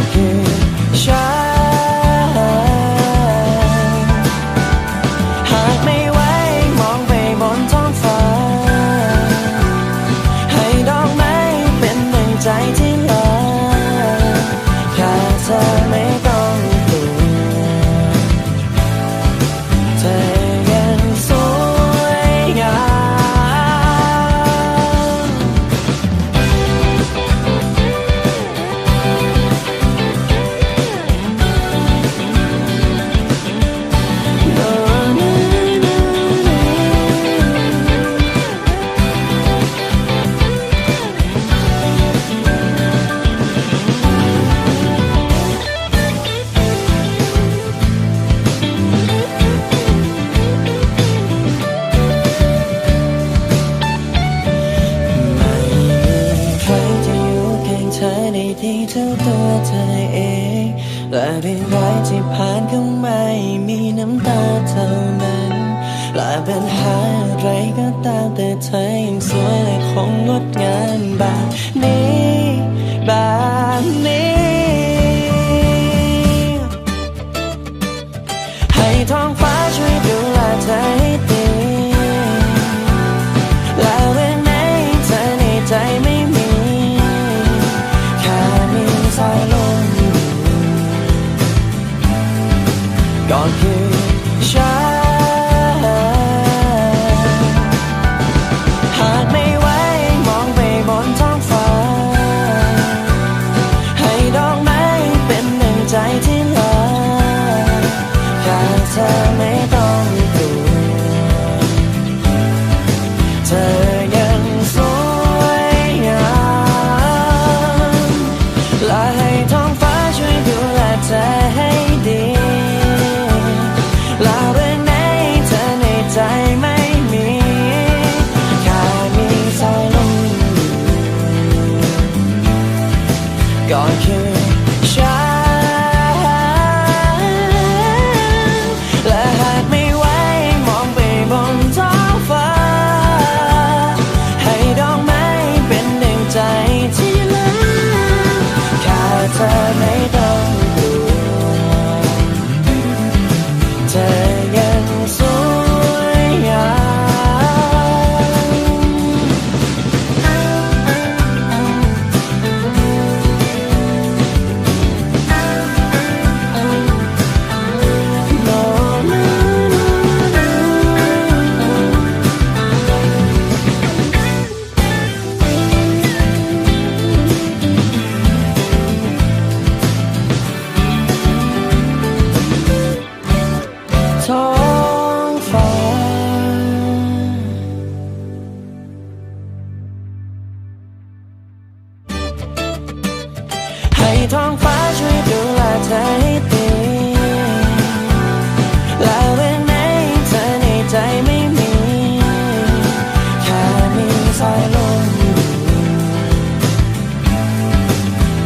ก็คือฉันหากไม่ไหวมองไปบนท้องฟ้า ให้ดอกไม้เป็นหนึ่งใจที่เหลอแค่เธอไม่ และเรื่องร้ายที่ผ่านเข้ามามีน้ำตาเท่านั้นและปัญหาอะไรก็ตามแต่เธอยังสวยและคงงดงามแบบนี้แบบนี้ ให้ท้อง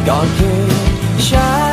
ก็คือฉัน